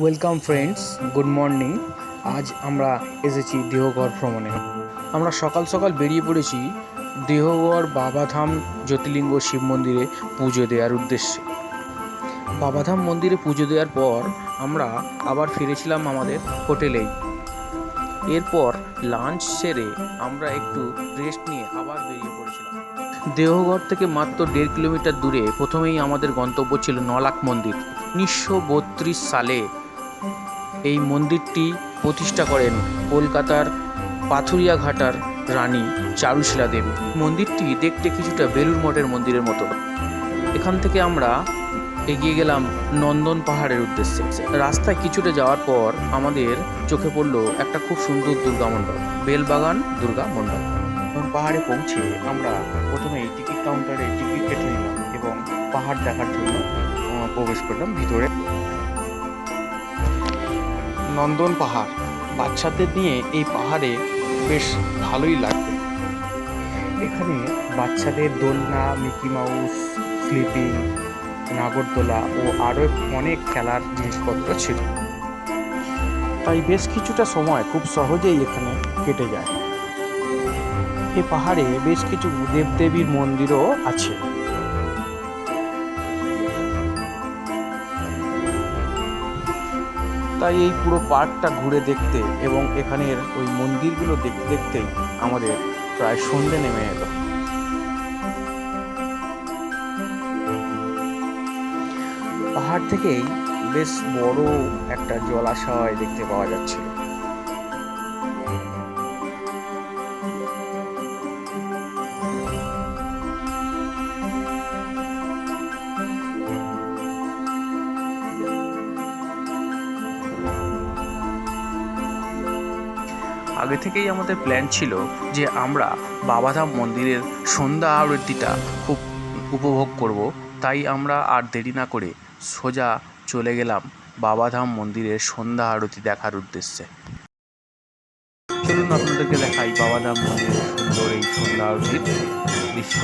Welcome friends good morning আজ আমরা এসেছি দেহগড় ভ্রমণে। আমরা সকাল সকাল বেরিয়ে পড়েছি দেহগড় বাবাধাম জ্যোতির্লিঙ্গ শিব মন্দিরে পুজো দেওয়ার উদ্দেশ্যে। বাবাধাম মন্দিরে পুজো দেওয়ার পর আমরা আবার ফিরেছিলাম আমাদের হোটেলেই। এরপর লাঞ্চ সেরে আমরা একটু রেস্ট নিয়ে আবার বেরিয়ে পড়েছিলাম। দেহগড় থেকে মাত্র দেড় কিলোমিটার দূরে প্রথমেই আমাদের গন্তব্য ছিল নলাক মন্দির। উনিশশো বত্রিশ সালে এই মন্দিরটি প্রতিষ্ঠা করেন কলকাতার পাথুরিয়াঘাটার রানী চারুশীলা দেবী। মন্দিরটি দেখতে কিছুটা বেলুর মঠের মন্দিরের মতো। এখান থেকে আমরা এগিয়ে গেলাম নন্দন পাহাড়ের উদ্দেশ্যে। রাস্তায় কিছুটা যাওয়ার পর আমাদের চোখে পড়ল একটা খুব সুন্দর দুর্গা মণ্ডপ, বেলবাগান দুর্গা মণ্ডপ। পাহাড়ে পৌঁছে আমরা প্রথমেই টিকিট কাউন্টারে টিকিট কেটে নিলাম এবং পাহাড় দেখার জন্য প্রবেশ করলাম ভিতরে। নন্দন পাহাড়। বাচ্চাদের নিয়ে এই পাহাড়ে বেশ ভালোই লাগবে। এখানে বাচ্চাদের দোলনা, মিকি মাউস, স্লিপিং, নাগরদোলা ও আরও অনেক খেলার জিনিসপত্র ছিল। তাই বেশ কিছুটা সময় খুব সহজেই এখানে কেটে যায়। এ পাহাড়ে বেশ কিছু দেবদেবীর মন্দিরও আছে। তাই এই পুরো পার্কটা ঘুরে দেখতে এবং এখানের ওই মন্দিরগুলো দেখতে দেখতেই আমাদের প্রায় সন্ধে নেমে এলো। পাহাড় থেকেই বেশ বড় একটা জলাশয় দেখতে পাওয়া যাচ্ছিল। আগে থেকেই আমাদের প্ল্যান ছিল যে আমরা বাবাধাম মন্দিরের সন্ধ্যা আরতিটা খুব উপভোগ করব। তাই আমরা আর দেরি না করে সোজা চলে গেলাম বাবাধাম মন্দিরের সন্ধ্যা আরতি দেখার উদ্দেশ্যে। চলুন আপনাদেরকে দেখাই বাবাধাম মন্দিরের সুন্দর এই সন্ধ্যা আরতির দৃশ্য।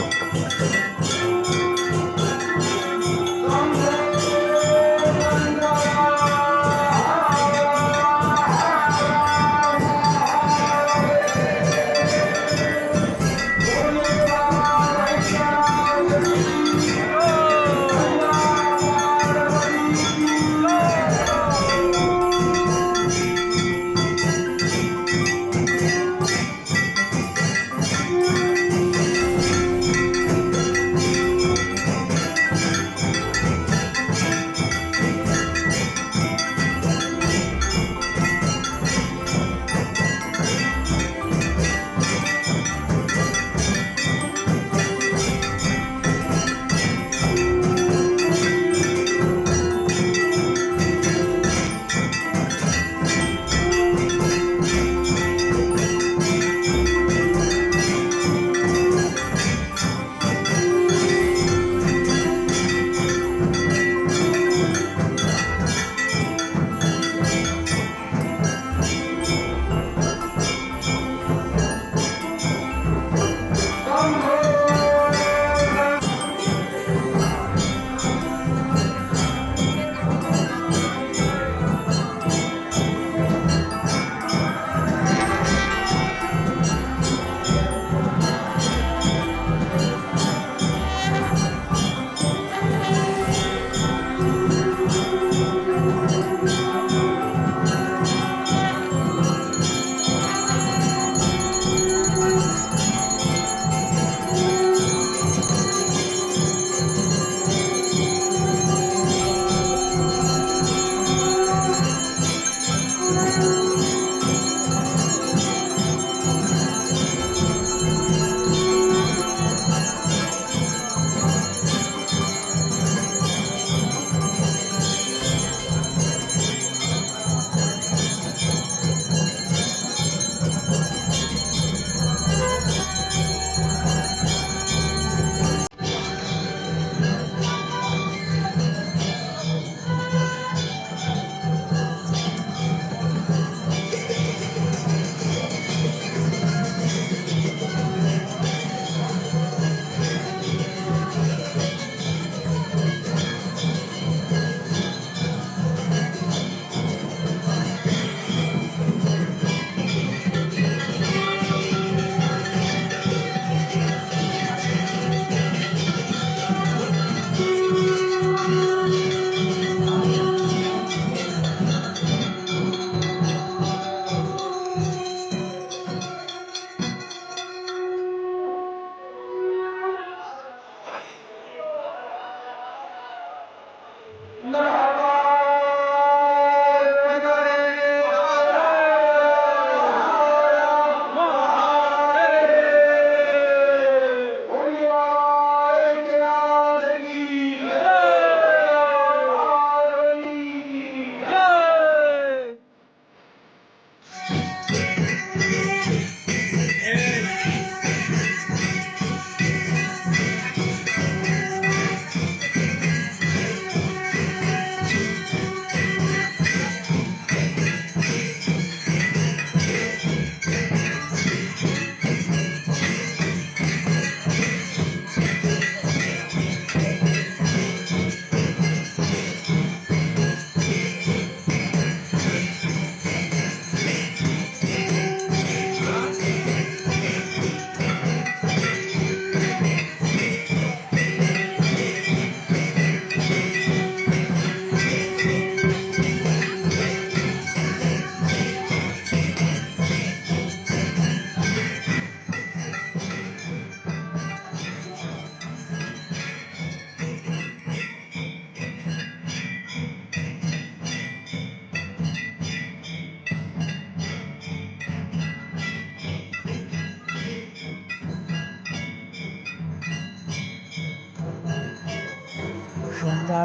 No.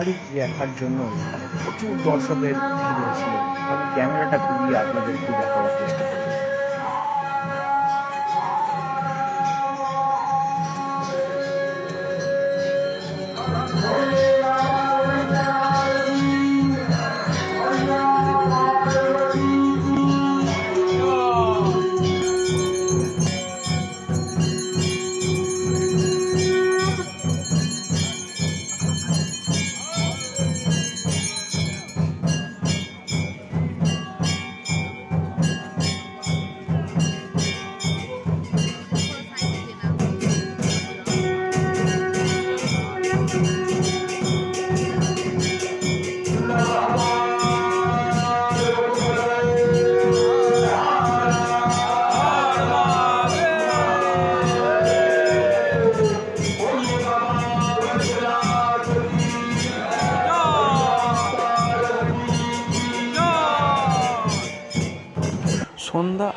আরতি দেখার জন্য প্রচুর দর্শকের ভিড় হয়েছিল। আমি ক্যামেরাটা ঘুরিয়ে আপনাদেরকে দেখাবার চেষ্টা করি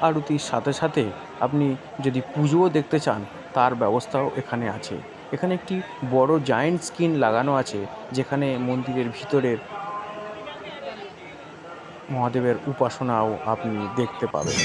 আরতির সাথে সাথে আপনি যদি পুজোও দেখতে চান, তার ব্যবস্থাও এখানে আছে। এখানে একটি বড় জায়েন্ট স্ক্রিন লাগানো আছে, যেখানে মন্দিরের ভিতরের মহাদেবের উপাসনাও আপনি দেখতে পাবেন।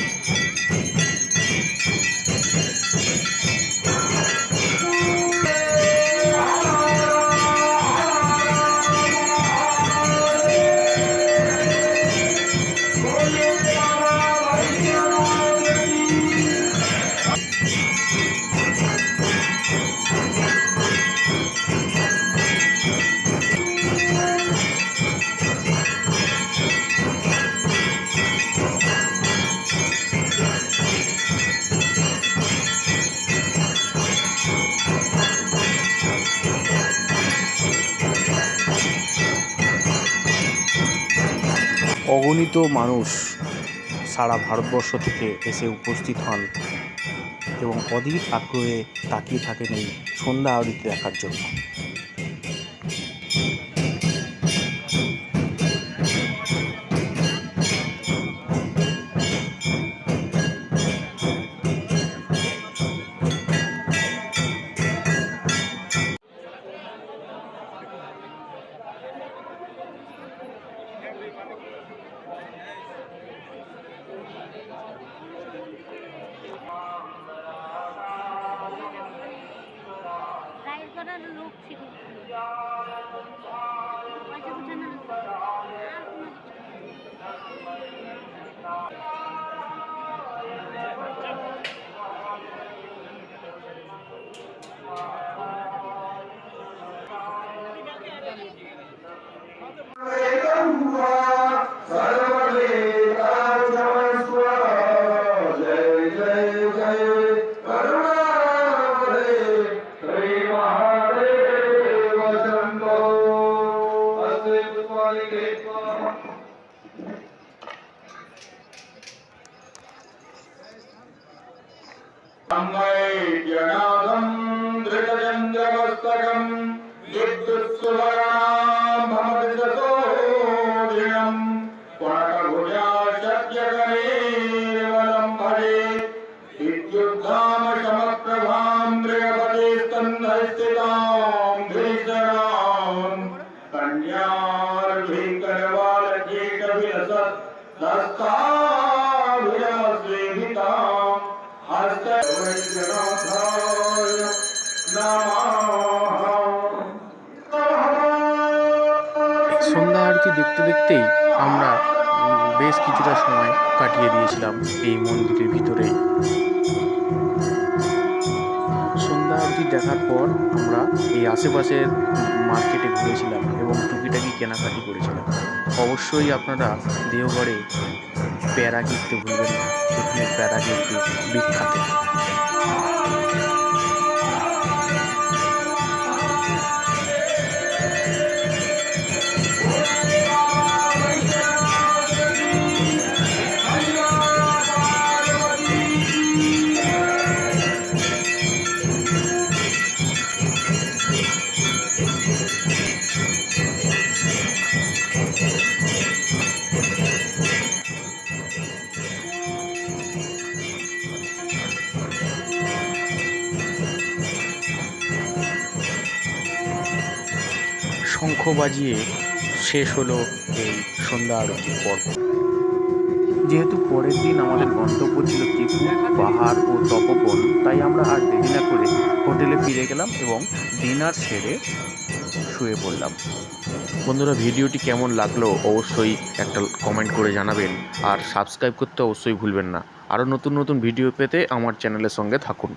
অগণিত মানুষ সারা ভারতবর্ষ থেকে এসে উপস্থিত হন এবং অধীর আগ্রহে তাকিয়ে থাকেন এই সন্ধ্যা আরতি দেখার জন্য। Thank you. সন্ধ্যা আরতি দেখতে দেখতেই আমরা বেশ কিছুটা সময় কাটিয়ে দিয়েছিলাম এই মন্দিরের ভিতরেই সন্ধ্যা দেখার পর আমরা এই আশেপাশের মার্কেটে ঘুরেছিলাম এবং টুকিটাকি কেনাকাটি করেছিলাম। অবশ্যই আপনারা দেওঘরে প্যারা কিনতে ভুলবেন না। সেখানে প্যারা কিন্তু বিখ্যাত। বাজিয়ে শেষ হলো এই সন্ধ্যা আরতির পর্ব। যেহেতু পরের দিন আমাদের গন্তব্য ছিল ত্রিপুর পাহাড় ও তপবন তাই আমরা আর দেরি না করে হোটেলে ফিরে গেলাম এবং ডিনার সেরে শুয়ে পড়লাম। বন্ধুরা ভিডিওটি কেমন লাগল অবশ্যই একটা কমেন্ট করে জানাবেন আর সাবস্ক্রাইব করতে অবশ্যই ভুলবেন না। আরও নতুন নতুন ভিডিও পেতে আমার চ্যানেলের সঙ্গে থাকুন।